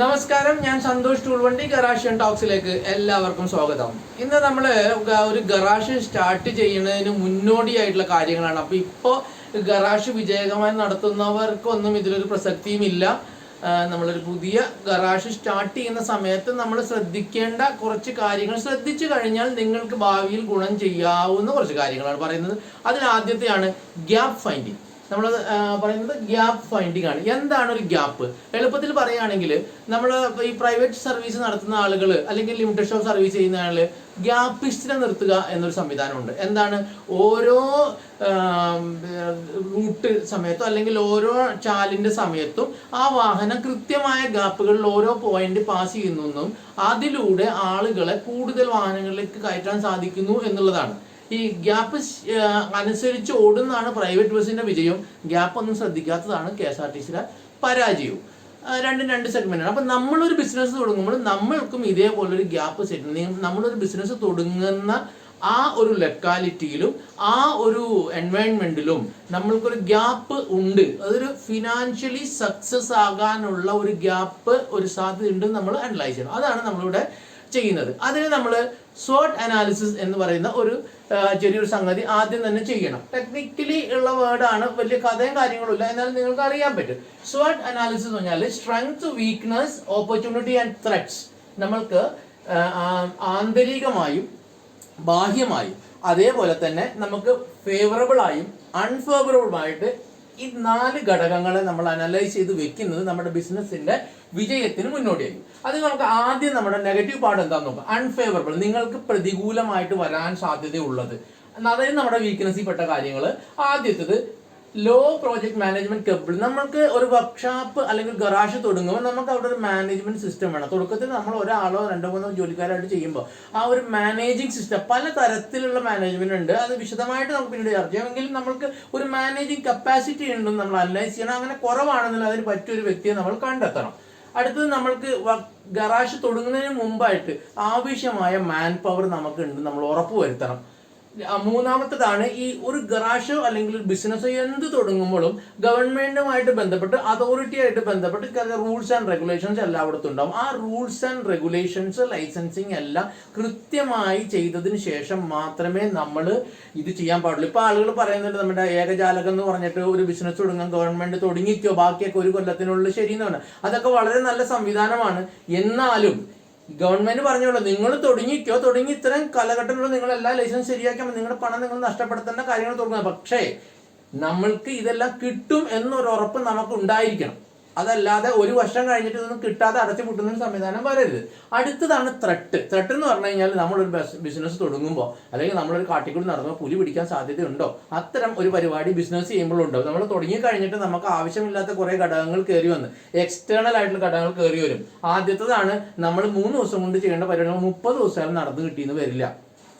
നമസ്കാരം ഞാൻ സന്തോഷ് ടൂൾവണ്ടി ഗറാഷ്യൻ ടോക്സിലേക്ക് എല്ലാവർക്കും സ്വാഗതം. ഇന്ന് നമ്മൾ ഒരു ഗറാഷ് സ്റ്റാർട്ട് ചെയ്യുന്നതിന് മുന്നോടിയായിട്ടുള്ള കാര്യങ്ങളാണ്. അപ്പോൾ ഇപ്പോൾ ഗറാഷ് വിജയകരമായി നടത്തുന്നവർക്കൊന്നും ഇതിലൊരു പ്രസക്തിയും ഇല്ല നമ്മളൊരു പുതിയ ഗറാഷ് സ്റ്റാർട്ട് ചെയ്യുന്ന സമയത്ത് നമ്മൾ ശ്രദ്ധിക്കേണ്ട കുറച്ച് കാര്യങ്ങൾ ശ്രദ്ധിച്ചു കഴിഞ്ഞാൽ നിങ്ങൾക്ക് ഭാവിയിൽ ഗുണം ചെയ്യാവുന്ന കുറച്ച് കാര്യങ്ങളാണ് പറയുന്നത്. അതിൽ ആദ്യത്തെയാണ് ഗ്യാപ്പ് ഫൈൻഡിങ്. നമ്മൾ പറയുന്നത് ഗ്യാപ്പ് ഫൈൻഡിങ് ആണ്. എന്താണ് ഒരു ഗ്യാപ്പ്? എളുപ്പത്തിൽ പറയുകയാണെങ്കിൽ നമ്മൾ ഈ പ്രൈവറ്റ് സർവീസ് നടത്തുന്ന ആളുകൾ അല്ലെങ്കിൽ ലിമിറ്റഡ് ഷോപ്പ് സർവീസ് ചെയ്യുന്ന ആളുകൾ ഗ്യാപ്പിസ്റ്റിനെ നിർത്തുക എന്നൊരു സംവിധാനമുണ്ട്. എന്താണ്? ഓരോ റൂട്ട് സമയത്തും അല്ലെങ്കിൽ ഓരോ ചാലിന്റെ സമയത്തും ആ വാഹനം കൃത്യമായ ഗ്യാപ്പുകളിൽ ഓരോ പോയിന്റ് പാസ് ചെയ്യുന്നു അതിലൂടെ ആളുകളെ കൂടുതൽ വാഹനങ്ങളിലേക്ക് കയറ്റാൻ സാധിക്കുന്നു എന്നുള്ളതാണ്. ഈ ഗ്യാപ്പ് അനുസരിച്ച് ഓടുന്നതാണ് പ്രൈവറ്റ് ബസ്സിന്റെ വിജയം. ഗ്യാപ്പ് ഒന്നും ശ്രദ്ധിക്കാത്തതാണ് കെ എസ് ആർ ടി സിയുടെ പരാജയവും. രണ്ടും രണ്ട് സെഗ്മെന്റാണ് അപ്പൊ നമ്മളൊരു ബിസിനസ് തുടങ്ങുമ്പോൾ നമ്മൾക്കും ഇതേപോലെ ഒരു ഗ്യാപ്പ് സെറ്റ് നമ്മളൊരു ബിസിനസ് തുടങ്ങുന്ന ആ ഒരു ലൊക്കാലിറ്റിയിലും ആ ഒരു എൻവയൺമെന്റിലും നമ്മൾക്കൊരു ഗ്യാപ്പ് ഉണ്ട്. അതൊരു ഫിനാൻഷ്യലി സക്സസ് ആകാനുള്ള ഒരു ഗ്യാപ്പ് ഒരു സാധ്യത ഉണ്ട് നമ്മൾ അനലൈസ് ചെയ്യണം. അതാണ് നമ്മളിവിടെ ചെയ്യുന്നത്. അതിന് നമ്മൾ സോട്ട് അനാലിസിസ് എന്ന് പറയുന്ന ഒരു ചെറിയൊരു സംഗതി ആദ്യം തന്നെ ചെയ്യണം. ടെക്നിക്കലി ഉള്ള വേർഡാണ് വലിയ കഥയും കാര്യങ്ങളും ഇല്ല. എന്നാലും നിങ്ങൾക്ക് അറിയാൻ പറ്റും. സോട്ട് അനാലിസിസ് എന്ന് പറഞ്ഞാൽ strength weakness opportunity and threats നമ്മൾക്ക് ആന്തരികമായും ബാഹ്യമായും അതേപോലെ തന്നെ നമുക്ക് ഫേവറബിൾ ആയും അൺഫേവറബിളുമായിട്ട് ഈ നാല് ഘടകങ്ങളെ നമ്മൾ അനലൈസ് ചെയ്ത് വെക്കുന്നത് നമ്മുടെ ബിസിനസ്സിന്റെ വിജയത്തിന് മുന്നോടിയായിരിക്കും. അത് നമുക്ക് ആദ്യം നമ്മുടെ നെഗറ്റീവ് പാർട്ട് എന്താന്ന് നോക്കാം. അൺഫേവറബിൾ നിങ്ങൾക്ക് പ്രതികൂലമായിട്ട് വരാൻ സാധ്യതയുള്ളത്. അതായത് നമ്മുടെ വീക്ക്നസിൽ പെട്ട കാര്യങ്ങൾ ആദ്യത്തേത് ലോ പ്രോജക്ട് മാനേജ്മെന്റ് കപ്പിൾ നമ്മൾക്ക് ഒരു വർക്ക്ഷോപ്പ് അല്ലെങ്കിൽ ഗറാഷ് തുടങ്ങുമ്പോൾ നമുക്ക് അവിടെ ഒരു മാനേജ്മെന്റ് സിസ്റ്റം വേണം. തുടക്കത്തിൽ നമ്മൾ ഒരാളോ രണ്ടോ മൂന്നോ ജോലിക്കാരായിട്ട് ചെയ്യുമ്പോൾ ആ ഒരു മാനേജിങ് സിസ്റ്റം പല തരത്തിലുള്ള മാനേജ്മെന്റ് ഉണ്ട്. അത് വിശദമായിട്ട് നമുക്ക് പിന്നീട് ചർച്ച ചെയ്യാം. എങ്കിലും നമ്മൾക്ക് ഒരു മാനേജിങ് കപ്പാസിറ്റി ഉണ്ടെന്ന് നമ്മൾ അനലൈസ് ചെയ്യണം. അങ്ങനെ കുറവാണെന്നുള്ള അതിന് പറ്റിയൊരു വ്യക്തിയെ നമ്മൾ കണ്ടെത്തണം. അടുത്തത് നമ്മൾക്ക് ഗറാഷ് തുടങ്ങുന്നതിന് മുമ്പായിട്ട് ആവശ്യമായ മാൻ പവർ നമുക്ക് ഉണ്ട് നമ്മൾ ഉറപ്പ് വരുത്തണം മൂന്നാമത്തേതാണ് ഈ ഒരു ഗറാഷോ അല്ലെങ്കിൽ ഒരു ബിസിനസ്സോ എന്ത് തുടങ്ങുമ്പോഴും ഗവൺമെന്റുമായിട്ട് ബന്ധപ്പെട്ട് അതോറിറ്റി ആയിട്ട് ബന്ധപ്പെട്ട് റൂൾസ് ആൻഡ് റെഗുലേഷൻസ് എല്ലായിടത്തും ഉണ്ടാവും ആ റൂൾസ് ആൻഡ് റെഗുലേഷൻസ് ലൈസൻസിങ് എല്ലാം കൃത്യമായി ചെയ്തതിന് ശേഷം മാത്രമേ നമ്മൾ ഇത് ചെയ്യാൻ പാടുള്ളൂ. ഇപ്പൊ ആളുകൾ പറയുന്നുണ്ട് നമ്മുടെ ഏകജാലകം എന്ന് പറഞ്ഞിട്ട് ഒരു ബിസിനസ് തുടങ്ങാൻ ഗവൺമെന്റ് തുടങ്ങിക്കോ ബാക്കിയൊക്കെ ഒരു കൊല്ലത്തിനുള്ളിൽ ശരിയെന്ന് പറഞ്ഞാൽ. അതൊക്കെ വളരെ നല്ല സംവിധാനമാണ്. എന്നാലും ഗവൺമെന്റ് പറഞ്ഞോളൂ നിങ്ങൾ തുടങ്ങിക്കോ തുടങ്ങി ഇത്രയും കാലഘട്ടങ്ങളിൽ നിങ്ങൾ എല്ലാ ലൈസൻസ് ശരിയാക്കുമ്പോൾ നിങ്ങളുടെ പണം നിങ്ങൾ നഷ്ടപ്പെടുത്തേണ്ട കാര്യങ്ങൾ തുടങ്ങുക. പക്ഷേ നമ്മൾക്ക് ഇതെല്ലാം കിട്ടും എന്നൊരു ഉറപ്പ് നമുക്ക് ഉണ്ടായിരിക്കണം അതല്ലാതെ ഒരു വർഷം കഴിഞ്ഞിട്ട് ഇതൊന്നും കിട്ടാതെ അടച്ചു പൂട്ടുന്ന ഒരു സംവിധാനം വരരുത്. അടുത്തതാണ് ത്രട്ട് ത്രട്ട് എന്ന് പറഞ്ഞു കഴിഞ്ഞാൽ നമ്മളൊരു ബിസിനസ് തുടങ്ങുമ്പോൾ അല്ലെങ്കിൽ നമ്മളൊരു കാട്ടിക്കൂടി നടന്നോ പുലി പിടിക്കാൻ സാധ്യതയുണ്ടോ? അത്തരം ഒരു പരിപാടി ബിസിനസ് ചെയ്യുമ്പോഴുണ്ടോ? നമ്മൾ തുടങ്ങി കഴിഞ്ഞിട്ട് നമുക്ക് ആവശ്യമില്ലാത്ത കുറേ ഘടകങ്ങൾ കയറി വന്ന് എക്സ്റ്റേണൽ ആയിട്ടുള്ള ഘടകങ്ങൾ കയറി വരും. ആദ്യത്തേതാണ് നമ്മൾ മൂന്ന് ദിവസം കൊണ്ട് ചെയ്യേണ്ട പരിപാടികൾ മുപ്പത് ദിവസം നടന്നു കിട്ടിയെന്ന് വരില്ല.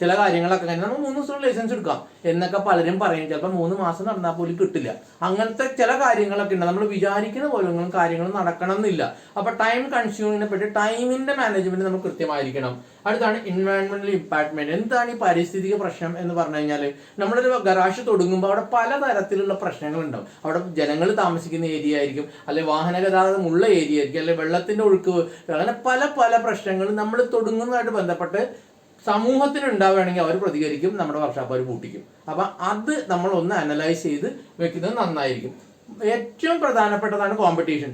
ചില കാര്യങ്ങളൊക്കെ കഴിഞ്ഞാൽ നമ്മൾ മൂന്ന് ദിവസം ലൈസൻസ് എടുക്കാം. എന്നൊക്കെ പലരും പറയും. ചിലപ്പോൾ മൂന്ന് മാസം നടന്നാൽ പോലും കിട്ടില്ല. അങ്ങനത്തെ ചില കാര്യങ്ങളൊക്കെ ഉണ്ട്. നമ്മൾ വിചാരിക്കുന്ന പോലെങ്ങളും കാര്യങ്ങൾ നടക്കണം എന്നില്ല അപ്പൊ ടൈം കൺസ്യൂമിനെ പറ്റി ടൈമിന്റെ മാനേജ്മെന്റ് നമ്മൾ കൃത്യമായിരിക്കണം. അടുത്താണ് എൻവയോൺമെന്റൽ ഇമ്പാക്ട്മെന്റ് എന്താണ് ഈ പാരിസ്ഥിതിക പ്രശ്നം എന്ന് പറഞ്ഞു കഴിഞ്ഞാൽ നമ്മളൊരു ഗറാഷ് തുടങ്ങുമ്പോൾ അവിടെ പലതരത്തിലുള്ള പ്രശ്നങ്ങൾ ഉണ്ടാവും അവിടെ ജനങ്ങൾ താമസിക്കുന്ന ഏരിയ ആയിരിക്കും. അല്ലെങ്കിൽ വാഹന ഗതാഗതം ഉള്ള ഏരിയ ആയിരിക്കും. അല്ലെങ്കിൽ വെള്ളത്തിന്റെ ഒഴുക്ക്. അങ്ങനെ പല പല പ്രശ്നങ്ങൾ നമ്മൾ തുടങ്ങുന്നതായിട്ട് ബന്ധപ്പെട്ട് സമൂഹത്തിന് ഉണ്ടാവുകയാണെങ്കിൽ അവർ പ്രതികരിക്കും നമ്മുടെ വർക്ക്ഷോപ്പ് അവർ പൂട്ടിക്കും. അപ്പം അത് നമ്മൾ ഒന്ന് അനലൈസ് ചെയ്ത് വെക്കുന്നത് നന്നായിരിക്കും. ഏറ്റവും പ്രധാനപ്പെട്ടതാണ് കോമ്പറ്റീഷൻ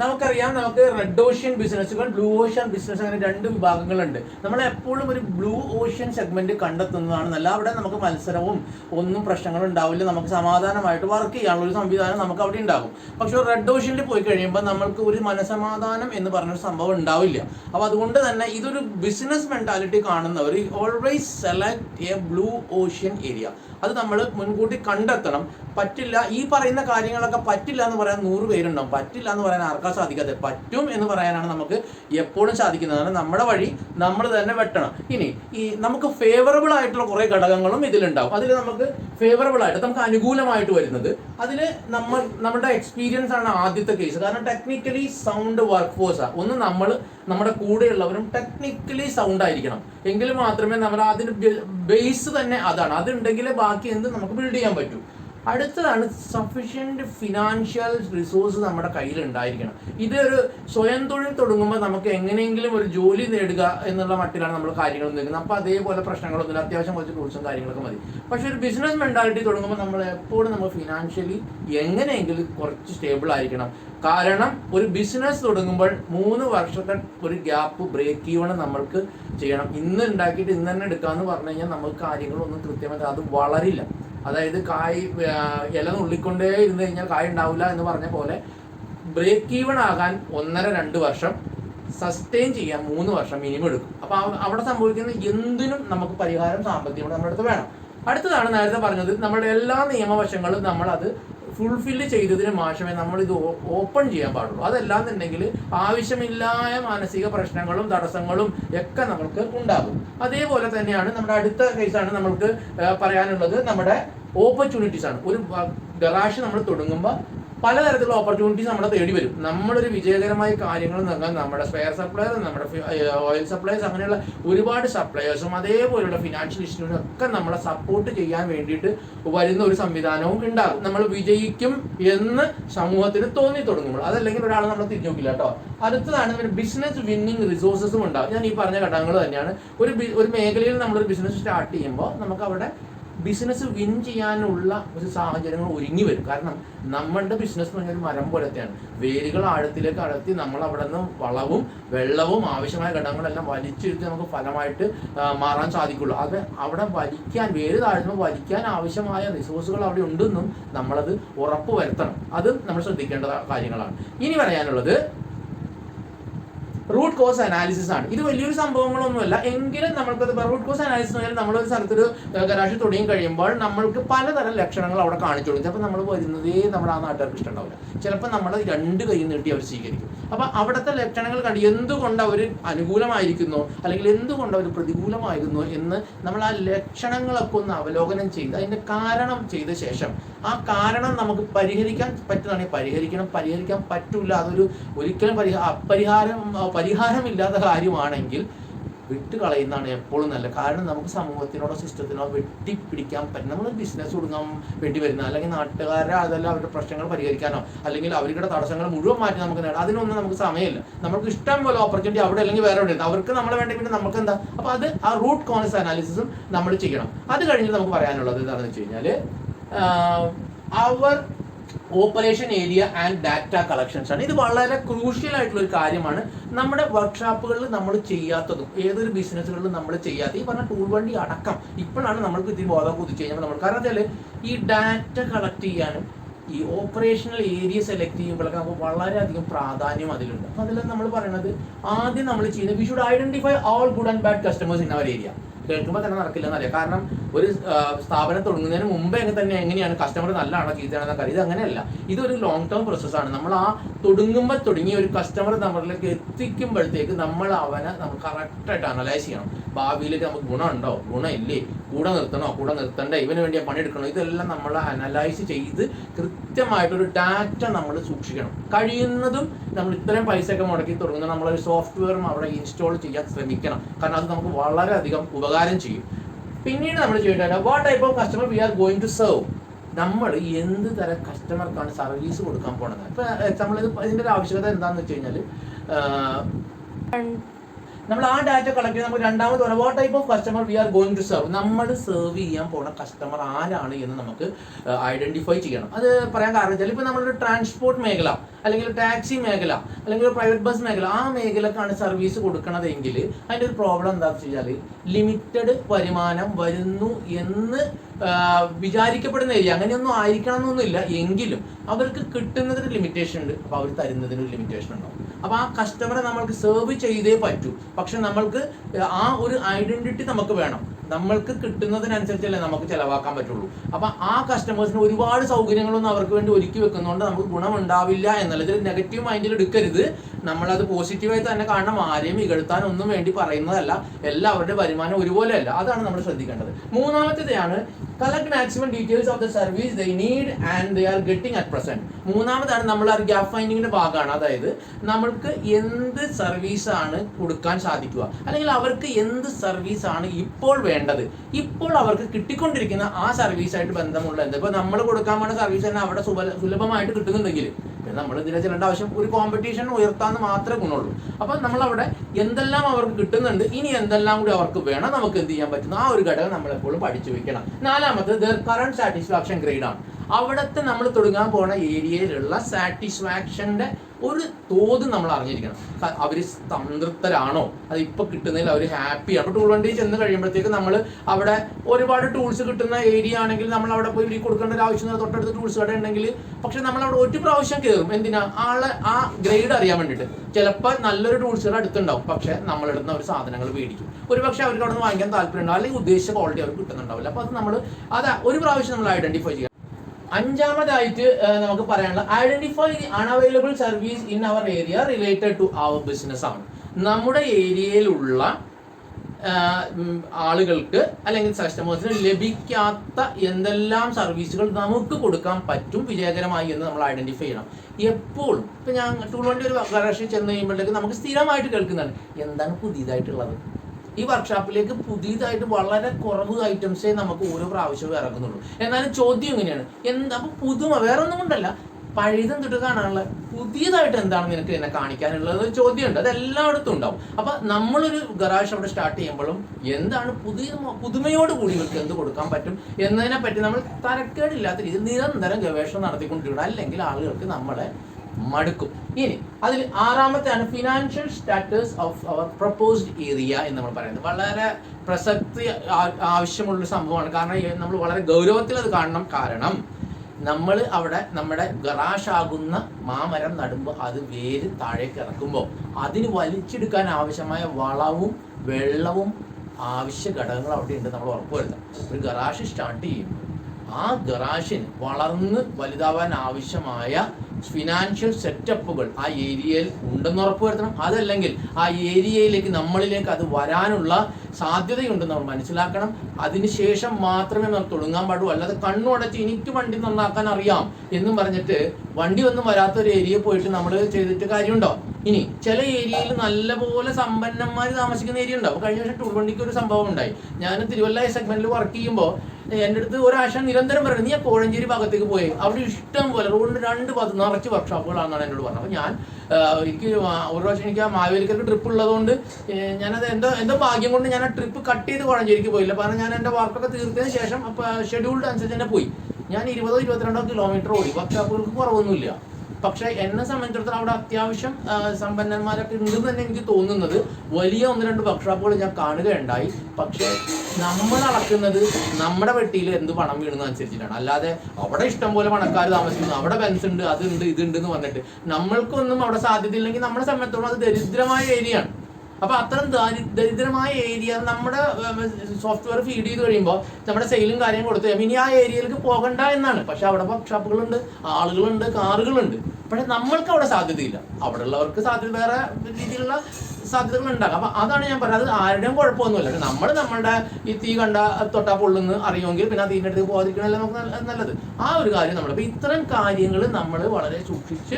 നമുക്കറിയാം നമുക്ക് റെഡ് ഓഷ്യൻ ബിസിനസ്സുകൾ ബ്ലൂ ഓഷ്യൻ ബിസിനസ് അങ്ങനെ രണ്ട് വിഭാഗങ്ങളുണ്ട്. നമ്മൾ എപ്പോഴും ഒരു ബ്ലൂ ഓഷ്യൻ സെഗ്മെന്റ് കണ്ടെത്തുന്നതാണ്. നല്ല അവിടെ നമുക്ക് മത്സരവും ഒന്നും പ്രശ്നങ്ങളും ഉണ്ടാവില്ല. നമുക്ക് സമാധാനമായിട്ട് വർക്ക് ചെയ്യാനുള്ള ഒരു സംവിധാനം നമുക്ക് അവിടെ ഉണ്ടാകും. പക്ഷേ റെഡ് ഓഷ്യനിൽ പോയി കഴിയുമ്പോൾ നമ്മൾക്ക് ഒരു മനസമാധാനം എന്ന് പറഞ്ഞൊരു സംഭവം ഉണ്ടാവില്ല. അപ്പോൾ അതുകൊണ്ട് തന്നെ ഇതൊരു ബിസിനസ് മെന്റാലിറ്റി കാണുന്നവർ always select a blue ocean area അത് നമ്മൾ മുൻകൂട്ടി കണ്ടെത്തണം. പറ്റില്ല ഈ പറയുന്ന കാര്യങ്ങളൊക്കെ പറ്റില്ല എന്ന് പറയാൻ നൂറ് പേരുണ്ടാവും. പറ്റില്ല എന്ന് പറയാൻ ആർക്കാ സാധിക്കാതെ പറ്റും എന്ന് പറയാനാണ് നമുക്ക് എപ്പോഴും സാധിക്കുന്നത്. നമ്മുടെ വഴി നമ്മൾ തന്നെ വെട്ടണം. ഇനി ഈ നമുക്ക് ഫേവറബിൾ ആയിട്ടുള്ള കുറേ ഘടകങ്ങളും ഇതിലുണ്ടാവും. അതിൽ നമുക്ക് ഫേവറബിൾ ആയിട്ട് നമുക്ക് അനുകൂലമായിട്ട് വരുന്നത് അതിൽ നമ്മൾ നമ്മുടെ എക്സ്പീരിയൻസ് ആണ് ആദ്യത്തെ കേസ് കാരണം ടെക്നിക്കലി സൗണ്ട് വർക്ക് ഫോഴ്സാണ് ഒന്ന് നമ്മൾ നമ്മുടെ കൂടെയുള്ളവരും ടെക്നിക്കലി സൗണ്ട് ആയിരിക്കണം. എങ്കിൽ മാത്രമേ നമ്മൾ അതിന് ബേസ് തന്നെ അതാണ്. അതുണ്ടെങ്കിൽ ബാക്കി എന്ത് നമുക്ക് ബിൽഡ് ചെയ്യാൻ പറ്റൂ. അടുത്തതാണ് സഫീഷ്യന്റ് ഫിനാൻഷ്യൽ റിസോഴ്സ് നമ്മുടെ കയ്യിൽ ഉണ്ടായിരിക്കണം ഇതൊരു സ്വയം തൊഴിൽ തുടങ്ങുമ്പോൾ നമുക്ക് എങ്ങനെയെങ്കിലും ഒരു ജോലി നേടുക എന്നുള്ള മട്ടിലാണ് നമ്മൾ കാര്യങ്ങൾ നിൽക്കുന്നത് അപ്പോൾ അതേപോലെ പ്രശ്നങ്ങളൊന്നുമില്ല. അത്യാവശ്യം കുറച്ച് ടൂൾസും കാര്യങ്ങളൊക്കെ മതി. പക്ഷേ ഒരു ബിസിനസ് മെന്റാലിറ്റി തുടങ്ങുമ്പോൾ നമ്മൾ എപ്പോഴും നമ്മൾ ഫിനാൻഷ്യലി എങ്ങനെയെങ്കിലും കുറച്ച് സ്റ്റേബിൾ ആയിരിക്കണം. കാരണം ഒരു ബിസിനസ് തുടങ്ങുമ്പോൾ മൂന്ന് വർഷത്തെ ഒരു ഗ്യാപ്പ് ബ്രേക്ക് ഈവൺ നമ്മൾക്ക് ചെയ്യണം. ഇന്ന് ഉണ്ടാക്കിയിട്ട് ഇന്ന് തന്നെ എടുക്കാമെന്ന് പറഞ്ഞു കഴിഞ്ഞാൽ നമുക്ക് കാര്യങ്ങളൊന്നും കൃത്യമായിട്ട് അത് വളരില്ല. അതായത് കായ് ഇല നുള്ളിക്കൊണ്ടേ ഇരുന്ന് കഴിഞ്ഞാൽ കായ് ഉണ്ടാവില്ല എന്ന് പറഞ്ഞ പോലെ ബ്രേക്ക് ഈവൺ ആകാൻ ഒന്നര രണ്ട് വർഷം സസ്റ്റെയിൻ ചെയ്യാൻ മൂന്ന് വർഷം മിനിമം എടുക്കും. അപ്പോൾ അവിടെ സംഭവിക്കുന്ന എന്തിനും നമുക്ക് പരിഹാരം സാമ്പത്തികം നമ്മുടെ അടുത്ത് വേണം. അടുത്തതാണ് നേരത്തെ പറഞ്ഞത് നമ്മുടെ എല്ലാ നിയമവശങ്ങളും നമ്മൾ അത് ഫുൾഫില്ല് ചെയ്തതിന് മാത്രമേ നമ്മൾ ഇത് ഓപ്പൺ ചെയ്യാൻ പാടുള്ളൂ. അതല്ലാന്നുണ്ടെങ്കിൽ ആവശ്യമില്ലായ മാനസിക പ്രശ്നങ്ങളും തടസ്സങ്ങളും ഒക്കെ നമുക്ക് ഉണ്ടാകും. അതേപോലെ തന്നെയാണ് നമ്മുടെ അടുത്ത കേസാണ് നമ്മൾക്ക് പറയാനുള്ളത് നമ്മുടെ ഓപ്പർച്യൂണിറ്റീസ് ആണ്. ഒരു ഗറാഷ് നമ്മൾ തുടങ്ങുമ്പോൾ പലതരത്തിലുള്ള ഓപ്പർച്യൂണിറ്റീസ് നമ്മളെ തേടി വരും. നമ്മളൊരു വിജയകരമായ കാര്യങ്ങൾ നൽകാൻ നമ്മുടെ സ്പെയർ സപ്ലയർ നമ്മുടെ ഓയിൽ സപ്ലയേഴ്സ് അങ്ങനെയുള്ള ഒരുപാട് സപ്ലയേഴ്സും അതേപോലെയുള്ള ഫിനാൻഷ്യൽ ഇൻസ്റ്റിറ്റ്യൂട്ടും ഒക്കെ നമ്മളെ സപ്പോർട്ട് ചെയ്യാൻ വേണ്ടിയിട്ട് വരുന്ന ഒരു സംവിധാനവും ഉണ്ടാകും. നമ്മൾ വിജയിക്കും എന്ന് സമൂഹത്തിന് തോന്നി തുടങ്ങുമ്പോൾ. അതല്ലെങ്കിൽ ഒരാൾ നമ്മളെ തിരിഞ്ഞു നോക്കില്ല കേട്ടോ. അടുത്തതാണ് ബിസിനസ് വിന്നിങ് റിസോഴ്സസും ഉണ്ടാകും. ഞാൻ ഈ പറഞ്ഞ ഘടകങ്ങൾ തന്നെയാണ്. ഒരു ഒരു മേഖലയിൽ നമ്മളൊരു ബിസിനസ് സ്റ്റാർട്ട് ചെയ്യുമ്പോൾ നമുക്ക് അവിടെ ബിസിനസ് വിൻ ചെയ്യാനുള്ള ഒരു സാഹചര്യങ്ങൾ ഒരുങ്ങി വരും. കാരണം നമ്മളുടെ ബിസിനസ് എന്ന് പറഞ്ഞാൽ മരം പോലത്തെയാണ്. വേരുകൾ ആഴത്തിലേക്ക് അടർത്തി നമ്മൾ അവിടെ നിന്ന് വളവും വെള്ളവും ആവശ്യമായ ഘടകങ്ങളെല്ലാം വലിച്ചെടുത്ത് നമുക്ക് ഫലമായിട്ട് മാറാൻ സാധിക്കുള്ളൂ. അത് അവിടെ വലിക്കാൻ വേര് താഴ്ത്തുമ്പോൾ വലിക്കാൻ ആവശ്യമായ റിസോഴ്സുകൾ അവിടെ ഉണ്ടെന്നും നമ്മളത് ഉറപ്പ് വരുത്തണം അത് നമ്മൾ ശ്രദ്ധിക്കേണ്ട കാര്യങ്ങളാണ്. ഇനി പറയാനുള്ളത് റൂട്ട് കോസ് അനാലിസിസ് ആണ്. ഇത് വലിയൊരു സംഭവങ്ങളൊന്നുമല്ല. എങ്കിലും നമ്മൾക്കത് റൂട്ട് കോസ് അനാലിസിസ് എന്ന് പറഞ്ഞാൽ നമ്മളൊരു സ്ഥലത്തൊരു കലാശി തുടങ്ങി കഴിയുമ്പോൾ നമ്മൾക്ക് പലതരം ലക്ഷണങ്ങൾ അവിടെ കാണിച്ചു കൊടുക്കും. ചിലപ്പോൾ നമ്മൾ വരുന്നതേ നമ്മുടെ ആ നാട്ടുകാർക്ക് ഇഷ്ടമുണ്ടാവില്ല. ചിലപ്പോൾ നമ്മൾ രണ്ട് കൈ നീട്ടി അവർ സ്വീകരിക്കും. അപ്പോൾ അവിടുത്തെ ലക്ഷണങ്ങൾ കണ്ട് എന്തുകൊണ്ട് അവർ അനുകൂലമായിരിക്കുന്നു? അല്ലെങ്കിൽ എന്തുകൊണ്ട് അവർ പ്രതികൂലമായിരുന്നു എന്ന് നമ്മൾ ആ ലക്ഷണങ്ങളൊക്കെ ഒന്ന് അവലോകനം ചെയ്ത് അതിന്റെ കാരണം ചെയ്ത ശേഷം ആ കാരണം നമുക്ക് പരിഹരിക്കാൻ പറ്റുന്നതാണെങ്കിൽ പരിഹരിക്കണം. പരിഹരിക്കാൻ പറ്റില്ല അതൊരു ഒരിക്കലും പരിഹാ അപരിഹാരം പരിഹാരമില്ലാത്ത കാര്യമാണെങ്കിൽ വിട്ട് കളയുന്നതാണ് എപ്പോഴും നല്ലത്. കാരണം നമുക്ക് സമൂഹത്തിനോടോ സിസ്റ്റത്തിനോ വെട്ടിപ്പിടിക്കാൻ പറ്റും നമ്മൾ ബിസിനസ് തുടങ്ങാൻ വേണ്ടി വരുന്ന അല്ലെങ്കിൽ നാട്ടുകാരെ അതല്ല അവരുടെ പ്രശ്നങ്ങൾ പരിഹരിക്കാനോ അല്ലെങ്കിൽ അവരുടെ തടസ്സങ്ങൾ മുഴുവൻ മാറ്റി നമുക്ക് നേടാം. അതിനൊന്നും നമുക്ക് സമയമില്ല. നമുക്ക് ഇഷ്ടം പോലെ ഓപ്പർച്യൂണിറ്റി അവിടെ അല്ലെങ്കിൽ വേറെ എവിടെ അവർക്ക് നമ്മളെ വേണ്ടി പിന്നെ നമുക്ക് എന്താ? അപ്പോൾ അത് ആ റൂട്ട് കോൺസ് അനാലിസിസും നമ്മൾ ചെയ്യണം. അത് കഴിഞ്ഞിട്ട് നമുക്ക് പറയാനുള്ളത് എന്താണെന്ന് വെച്ച് കഴിഞ്ഞാൽ അവർ operation area and data collections ആണ്. ഇത് വളരെ ക്രൂഷ്യൽ ആയിട്ടുള്ള ഒരു കാര്യമാണ്. നമ്മുടെ വർക്ക്ഷോപ്പുകളിൽ നമ്മൾ ചെയ്യാത്തതും ഏതൊരു ബിസിനസ്സുകളിലും നമ്മൾ ചെയ്യാത്ത ഈ പറഞ്ഞ ടൂൾ വണ്ടി അടക്കം ഇപ്പോഴാണ് നമ്മൾക്ക് ഇതിന് ബോധം കുതിച്ച് കഴിഞ്ഞാൽ നമ്മൾ. കാരണം വെച്ചാൽ ഈ ഡാറ്റ കളക്ട് ചെയ്യാനും ഈ ഓപ്പറേഷണൽ ഏരിയ സെലക്ട് ചെയ്യുമ്പോഴൊക്കെ നമുക്ക് വളരെയധികം പ്രാധാന്യം അതിലുണ്ട്. അപ്പം അതിൽ നമ്മൾ പറയുന്നത് ആദ്യം നമ്മൾ ചെയ്യുന്നത് we should identify all good and bad customers in our area കേൾക്കുമ്പോൾ തന്നെ നടക്കില്ല എന്നറിയാം കാരണം ഒരു സ്ഥാപനം തുടങ്ങുന്നതിന് മുമ്പേ എങ്ങനെ തന്നെ എങ്ങനെയാണ് കസ്റ്റമർ നല്ലതാണോ ചീത്തയാണെന്നൊക്കെ അറിയാം. ഇത് അങ്ങനെയല്ല. ഇതൊരു ലോങ് ടേം പ്രോസസ്സാണ് നമ്മൾ ആ തുടങ്ങുമ്പോൾ തുടങ്ങി ഒരു കസ്റ്റമർ നമ്മളിലേക്ക് എത്തിക്കുമ്പോഴത്തേക്ക് നമ്മൾ അവനെ നമുക്ക് കറക്റ്റായിട്ട് അനലൈസ് ചെയ്യണം. ഭാവിയിലേക്ക് നമുക്ക് ഗുണമുണ്ടോ ഗുണമില്ലേ കൂടെ നിർത്തണോ? കൂടെ നിർത്തണ്ടേ? ഇവന് വേണ്ടി പണിയെടുക്കണോ ഇതെല്ലാം നമ്മൾ അനലൈസ് ചെയ്ത് കൃത്യമായിട്ടൊരു ഡാറ്റ നമ്മൾ സൂക്ഷിക്കണം. കഴിയുന്നതും നമ്മൾ ഇത്രയും പൈസയൊക്കെ മുടക്കി തുടങ്ങുന്ന നമ്മളൊരു സോഫ്റ്റ്വെയറും അവിടെ ഇൻസ്റ്റാൾ ചെയ്യാൻ ശ്രമിക്കണം. കാരണം അത് നമുക്ക് വളരെയധികം ഉപകാരം ചെയ്യും. പിന്നീട് നമ്മൾ ചെയ്യേണ്ടത് what type of customer we are going to serve നമ്മൾ എന്ത് തരം കസ്റ്റമർക്കാണ് സർവീസ് കൊടുക്കാൻ പോണത്? ഇപ്പൊ ഇത് ഇതിന്റെ ഒരു ആവശ്യകത എന്താണെന്ന് വെച്ച് കഴിഞ്ഞാൽ നമ്മൾ ആ ഡാറ്റ കളക്ട് ചെയ്ത് നമുക്ക് രണ്ടാമത് പറയാം what type of customer we are going to serve നമ്മൾ സെർവ് ചെയ്യാൻ പോകുന്ന കസ്റ്റമർ ആരാണ് എന്ന് നമുക്ക് ഐഡന്റിഫൈ ചെയ്യണം. അത് പറയാൻ കാരണം വെച്ചാൽ ഇപ്പോൾ നമ്മളൊരു ട്രാൻസ്പോർട്ട് മേഖല അല്ലെങ്കിൽ ടാക്സി മേഖല അല്ലെങ്കിൽ പ്രൈവറ്റ് ബസ് മേഖല ആ മേഖലക്കാണ് സർവീസ് കൊടുക്കണതെങ്കിൽ അതിന്റെ ഒരു പ്രോബ്ലം എന്താണെന്ന് വെച്ച് കഴിഞ്ഞാൽ ലിമിറ്റഡ് വരുമാനം വരുന്നു എന്ന് വിചാരിക്കപ്പെടുന്ന ഏരിയ അങ്ങനെയൊന്നും ആയിരിക്കണം എന്നൊന്നുമില്ല എങ്കിലും അവർക്ക് കിട്ടുന്നതിന് ലിമിറ്റേഷൻ ഉണ്ട്. അപ്പോൾ അവർ തരുന്നതിന് ഒരു ലിമിറ്റേഷൻ ഉണ്ടാവും. അപ്പോൾ ആ കസ്റ്റമറെ നമ്മൾക്ക് സെർവ് ചെയ്തേ പറ്റൂ. പക്ഷെ നമ്മൾക്ക് ആ ഒരു ഐഡന്റിറ്റി നമുക്ക് വേണം. നമ്മൾക്ക് കിട്ടുന്നതിനനുസരിച്ചല്ലേ നമുക്ക് ചിലവാക്കാൻ പറ്റുള്ളൂ. അപ്പം ആ കസ്റ്റമേഴ്സിന് ഒരുപാട് സൗകര്യങ്ങളൊന്നും അവർക്ക് വേണ്ടി ഒരുക്കി വെക്കുന്നതുകൊണ്ട് നമുക്ക് ഗുണമുണ്ടാവില്ല എന്നുള്ളത് നെഗറ്റീവ് മൈൻഡിൽ എടുക്കരുത്. നമ്മളത് പോസിറ്റീവായി തന്നെ കാണണം. ആരെയും ഇകഴ്ത്താൻ ഒന്നും വേണ്ടി പറയുന്നതല്ല. എല്ലാവരുടെ വരുമാനം ഒരുപോലെയല്ല. അതാണ് നമ്മൾ ശ്രദ്ധിക്കേണ്ടത്. മൂന്നാമത്തേതാണ് collect maximum details of the service they need and they are getting at present മൂന്നാമതാണ് നമ്മൾ ആ ഗ്യാപ്പ് ഫൈൻഡിങ്ങിന്റെ ഭാഗമാണ്. അതായത് നമ്മൾക്ക് എന്ത് സർവീസ് ആണ് കൊടുക്കാൻ സാധിക്കുക. അല്ലെങ്കിൽ അവർക്ക് എന്ത് സർവീസ് ആണ് ഇപ്പോൾ വേണ്ടത്. ഇപ്പോൾ അവർക്ക് കിട്ടിക്കൊണ്ടിരിക്കുന്ന ആ സർവീസായിട്ട് ബന്ധമുള്ള എന്ത്? ഇപ്പോൾ നമ്മൾ കൊടുക്കാൻ വേണ്ട സർവീസ് തന്നെ അവിടെ സുലഭമായിട്ട് കിട്ടുന്നുണ്ടെങ്കിൽ നമ്മൾ ഇതിനെ ചെല്ലേണ്ട ആവശ്യം ഒരു കോമ്പറ്റീഷൻ ഉയർത്താന്ന് മാത്രമേ ഗുണമുള്ളൂ. അപ്പൊ നമ്മൾ അവിടെ എന്തെല്ലാം അവർക്ക് കിട്ടുന്നുണ്ട് ഇനി എന്തെല്ലാം കൂടി അവർക്ക് വേണം നമുക്ക് എന്ത് ചെയ്യാൻ പറ്റുന്നു? ആ ഒരു ഘടകം നമ്മളെപ്പോഴും പഠിച്ചു വെക്കണം. നാലാമത് കറണ്ട് സാറ്റിസ്ഫാക്ഷൻ ഗ്രേഡാണ് അവിടുത്തെ നമ്മൾ തുടങ്ങാൻ പോണ ഏരിയയിലുള്ള സാറ്റിസ്ഫാക്ഷന്റെ ഒരു തോത് നമ്മൾ അറിഞ്ഞിരിക്കണം. അവർ സംതൃപ്തരാണോ? അത് ഇപ്പൊ കിട്ടുന്നതിൽ അവർ ഹാപ്പിയാണ്. ടൂൾ വണ്ടി ചെന്ന് കഴിയുമ്പോഴത്തേക്ക് നമ്മൾ അവിടെ ഒരുപാട് ടൂൾസ് കിട്ടുന്ന ഏരിയ ആണെങ്കിൽ നമ്മൾ അവിടെ പോയി ഈ കൊടുക്കേണ്ട ഒരു ആവശ്യം തൊട്ടടുത്ത് ടൂൾസ് കട ഉണ്ടെങ്കിൽ പക്ഷെ നമ്മൾ അവിടെ ഒരു പ്രാവശ്യം കയറും എന്തിനാ? ആളെ ആ ഗ്രേഡ് അറിയാൻ വേണ്ടിയിട്ട്. ചിലപ്പോൾ നല്ലൊരു ടൂൾസ് കട അടുത്തുണ്ടാവും. പക്ഷെ നമ്മളെടുത്ത് അവർ സാധനങ്ങൾ മേടിക്കും. ഒരു പക്ഷെ അവർക്ക് അവിടെ നിന്ന് വാങ്ങിക്കാൻ താല്പര്യം ഉണ്ടാവും അല്ലെങ്കിൽ ഉദ്ദേശിച്ച ക്വാളിറ്റി അവർക്ക് കിട്ടുന്നുണ്ടാവില്ല. അപ്പോൾ അത് നമ്മൾ അതാ ഒരു പ്രാവശ്യം നമ്മൾ ഐഡന്റിഫൈ ചെയ്യുക അഞ്ചാമതായിട്ട് നമുക്ക് പറയാനുള്ള identify the unavailable service in our area related to our business ആണ്. നമ്മുടെ ഏരിയയിലുള്ള ആളുകൾക്ക് അല്ലെങ്കിൽ കസ്റ്റമേഴ്സിന് ലഭിക്കാത്ത എന്തെല്ലാം സർവീസുകൾ നമുക്ക് കൊടുക്കാൻ പറ്റും വിജയകരമായി എന്ന് നമ്മൾ ഐഡന്റിഫൈ ചെയ്യണം. എപ്പോഴും ഇപ്പൊ ഞാൻ ടൂൾ വണ്ടി ഒരു കറക്ഷൻ ചെന്ന് കഴിയുമ്പോഴത്തേക്ക് നമുക്ക് സ്ഥിരമായിട്ട് കേൾക്കുന്നതാണ് എന്താണ് പുതിയതായിട്ടുള്ളത്? ഈ വർക്ക്ഷോപ്പിലേക്ക് പുതിയതായിട്ട് വളരെ കുറവ് ഐറ്റംസേ നമുക്ക് ഓരോ പ്രാവശ്യവും ഇറക്കുന്നുള്ളൂ എന്നാലും ചോദ്യം ഇങ്ങനെയാണ്. എന്താ അപ്പൊ പുതുമ വേറെ ഒന്നും കൊണ്ടല്ല. പഴയതും തൊട്ട് കാണാനുള്ള പുതിയതായിട്ട് എന്താണ് നിനക്ക് എന്നെ കാണിക്കാനുള്ളത് ഒരു ചോദ്യമുണ്ട്. അത് എല്ലായിടത്തും ഉണ്ടാവും. അപ്പൊ നമ്മളൊരു ഗറാഷ് അവിടെ സ്റ്റാർട്ട് ചെയ്യുമ്പോഴും എന്താണ് പുതിയ പുതുമയോട് കൂടി ഇവർക്ക് എന്ത് കൊടുക്കാൻ പറ്റും എന്നതിനെ പറ്റി നമ്മൾ തരക്കേടില്ലാത്ത രീതിയിൽ നിരന്തരം ഗവേഷണം നടത്തിക്കൊണ്ടിരിക്കണം. അല്ലെങ്കിൽ ആളുകൾക്ക് നമ്മളെ മടുക്കും. ഇനി അതിൽ ആറാമത്തെയാണ് financial status of our proposed area എന്ന് നമ്മൾ പറയുന്നത്. വളരെ പ്രസക്തി ആവശ്യമുള്ള സംഭവമാണ്. കാരണം നമ്മൾ വളരെ ഗൗരവത്തിൽ അത് കാണണം. കാരണം നമ്മൾ അവിടെ നമ്മുടെ ഗറാഷാകുന്ന മാമരം നടുമ്പോൾ അത് വേര് താഴേക്ക് ഇറക്കുമ്പോൾ അതിന് വലിച്ചെടുക്കാൻ ആവശ്യമായ വളവും വെള്ളവും ആവശ്യ ഘടകങ്ങൾ അവിടെ ഉണ്ട് നമ്മൾ ഉറപ്പുവരുത്താം ഒരു ഗറാഷ് സ്റ്റാർട്ട് ചെയ്യുമ്പോൾ ആ ഗറാഷിന് വളർന്ന് വലുതാവാൻ ആവശ്യമായ ഫിനാൻഷ്യൽ സെറ്റപ്പുകൾ ആ ഏരിയയിൽ ഉണ്ടെന്ന് ഉറപ്പുവരുത്തണം അതല്ലെങ്കിൽ ആ ഏരിയയിലേക്ക് നമ്മളിലേക്ക് അത് വരാനുള്ള സാധ്യതയുണ്ടെന്ന് നമ്മൾ മനസ്സിലാക്കണം. അതിനുശേഷം മാത്രമേ നമുക്ക് തുടങ്ങാൻ പാടുള്ളൂ. അല്ലാതെ കണ്ണുടച്ച് എനിക്ക് വണ്ടി നന്നാക്കാൻ അറിയാം എന്നും പറഞ്ഞിട്ട് വണ്ടി ഒന്നും വരാത്ത ഒരു ഏരിയ പോയിട്ട് നമ്മൾ ചെയ്തിട്ട് കാര്യമുണ്ടോ? ഇനി ചില ഏരിയയിൽ നല്ലപോലെ സമ്പന്നന്മാർ താമസിക്കുന്ന ഏരിയ ഉണ്ടാവും കഴിഞ്ഞ വർഷം ടൂർ വണ്ടിക്ക് ഒരു സംഭവം ഉണ്ടായി. ഞാൻ തിരുവല്ല സെഗ്മെന്റിൽ വർക്ക് ചെയ്യുമ്പോൾ എന്റെ അടുത്ത് ഒരാഴ്ച നിരന്തരം പറയുന്നത് നീ കോഴഞ്ചേരി ഭാഗത്തേക്ക് പോയി. അവിടെ ഇഷ്ടം പോലെ റോഡിന് രണ്ട് ഭാഗത്ത് നിറച്ച് വർക്ക്ഷോപ്പുകളാണെന്നാണ് എന്നോട് പറഞ്ഞത്. അപ്പോൾ ഞാൻ എനിക്ക് ഒരു പ്രാവശ്യം എനിക്ക് ആ മാവേലിക്കർക്ക് ട്രിപ്പ് ഉള്ളതുകൊണ്ട് ഞാനത് എന്തോ എന്തോ ഭാഗ്യം കൊണ്ട് ഞാൻ ആ ട്രിപ്പ് കട്ട് ചെയ്ത് കോഴഞ്ചേരിക്ക് പോയില്ല. കാരണം ഞാൻ എന്റെ വർക്കൊക്കെ തീർത്തതിന് ശേഷം ഷെഡ്യൂൾഡ് അനുസരിച്ച് തന്നെ പോയി. ഞാൻ ഇരുപതോ ഇരുപത്തിരണ്ടോ കിലോമീറ്റർ ഓടി. വർക്ക്ഷോപ്പുകൾക്ക് കുറവൊന്നുമില്ല. പക്ഷെ എന്നെ സംബന്ധിച്ചിടത്തോളം അവിടെ അത്യാവശ്യം സമ്പന്നന്മാരൊക്കെ ഉണ്ടെന്ന് തന്നെ എനിക്ക് തോന്നുന്നത്. വലിയ ഒന്ന് രണ്ട് വർക്ക്ഷോപ്പുകൾ ഞാൻ കാണുകയുണ്ടായി. പക്ഷേ നമ്മൾ അളക്കുന്നത് നമ്മുടെ വെട്ടിയിൽ എന്ത് പണം വീഴുന്ന അനുസരിച്ചിട്ടാണ്. അല്ലാതെ അവിടെ ഇഷ്ടംപോലെ പണക്കാർ താമസിക്കുന്നു. അവിടെ ബെൻസ് ഉണ്ട് അതുണ്ട് ഇതുണ്ട് എന്ന് പറഞ്ഞിട്ട് നമ്മൾക്കൊന്നും അവിടെ സാധ്യതയില്ലെങ്കിൽ നമ്മളെ സംബന്ധിച്ചോളം അത് ദരിദ്രമായ ഏരിയ ആണ്. അപ്പൊ അത്തരം ദാരി- ദരിദ്രമായ ഏരിയ നമ്മുടെ സോഫ്റ്റ്വെയർ ഫീഡ് ചെയ്ത് കഴിയുമ്പോൾ നമ്മുടെ സെയിലും കാര്യം കൊടുത്തു ഇനി ആ ഏരിയയിലേക്ക് പോകണ്ട എന്നാണ്. പക്ഷെ അവിടെ വർക്ക്ഷോപ്പുകളുണ്ട് ആളുകളുണ്ട് കാറുകളുണ്ട് പക്ഷെ നമ്മൾക്ക് അവിടെ സാധ്യതയില്ല. അവിടെ ഉള്ളവർക്ക് സാധ്യത വേറെ രീതിയിലുള്ള സാധ്യതകൾ ഉണ്ടാകും അപ്പൊ അതാണ് ഞാൻ പറയുന്നത് ആരുടെയും കുഴപ്പമൊന്നുമില്ല. നമ്മൾ നമ്മളുടെ ഈ തീ കണ്ട തൊട്ടാ പൊള്ളുന്ന് അറിയുമെങ്കിൽ പിന്നെ തീന്റെ അടുത്ത് പോകാതിരിക്കണമല്ലോ നമുക്ക് നല്ല- നല്ലത്. ആ ഒരു കാര്യം നമ്മൾ അപ്പൊ ഇത്തരം കാര്യങ്ങൾ നമ്മൾ വളരെ സൂക്ഷിച്ച്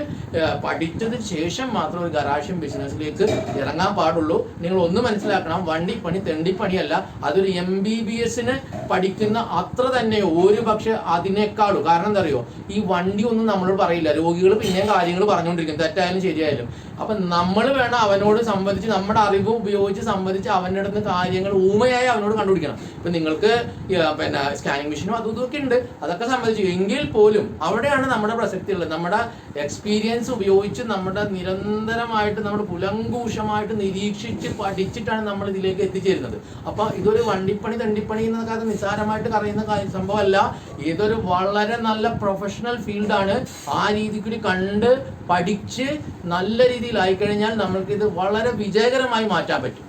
പഠിച്ചതിന് ശേഷം മാത്രം ഒരു ഗരാഷ്യം ബിസിനസ്സിലേക്ക് ഇറങ്ങാൻ പാടുള്ളൂ. നിങ്ങൾ ഒന്ന് മനസ്സിലാക്കണം. വണ്ടിപ്പണി തെണ്ടിപ്പണിയല്ല. അതൊരു എം ബി ബി എസിന് പഠിക്കുന്ന അത്ര തന്നെ ഒരു പക്ഷെ അതിനേക്കാളും. കാരണം എന്താ അറിയോ? ഈ വണ്ടി ഒന്നും നമ്മളോട് പറയില്ല. രോഗികൾ പിന്നെയും കാര്യങ്ങൾ പറഞ്ഞുകൊണ്ടിരിക്കും. തെറ്റായാലും ശരിയായാലും. അപ്പൊ നമ്മൾ വേണം അവനോട് സംബന്ധിച്ച് നമ്മുടെ അറിവ് ഉപയോഗിച്ച് സംബന്ധിച്ച് അവന്റെ അടുത്ത് കാര്യങ്ങൾ ഊമയായി അവനോട് കണ്ടുപിടിക്കണം. ഇപ്പൊ നിങ്ങൾക്ക് പിന്നെ സ്കാനിങ് മെഷീനും അതും ഇതൊക്കെ ഉണ്ട്. അതൊക്കെ സംബന്ധിച്ചു എങ്കിൽ പോലും അവിടെയാണ് നമ്മുടെ പ്രസക്തി ഉള്ളത്. നമ്മുടെ എക്സ്പീരിയൻസ് ഉപയോഗിച്ച് നമ്മുടെ നിരന്തരമായിട്ട് നമ്മൾ പുലങ്കൂഷമായിട്ട് നിരീക്ഷിച്ച് പഠിച്ചിട്ടാണ് നമ്മൾ ഇതിലേക്ക് എത്തിച്ചേരുന്നത്. അപ്പൊ ഇതൊരു വണ്ടിപ്പണി തണ്ടിപ്പണി എന്നൊക്കെ അത് നിസ്സാരമായിട്ട് കറിയുന്ന സംഭവമല്ല. ഇതൊരു വളരെ നല്ല പ്രൊഫഷണൽ ഫീൽഡാണ് ആ രീതിക്ക് കണ്ട് പഠിച്ച് നല്ല രീതിയിൽ ആയിക്കഴിഞ്ഞാൽ നമ്മൾക്ക് ഇത് വളരെ വിജയകരമായി മാറ്റാൻ പറ്റും.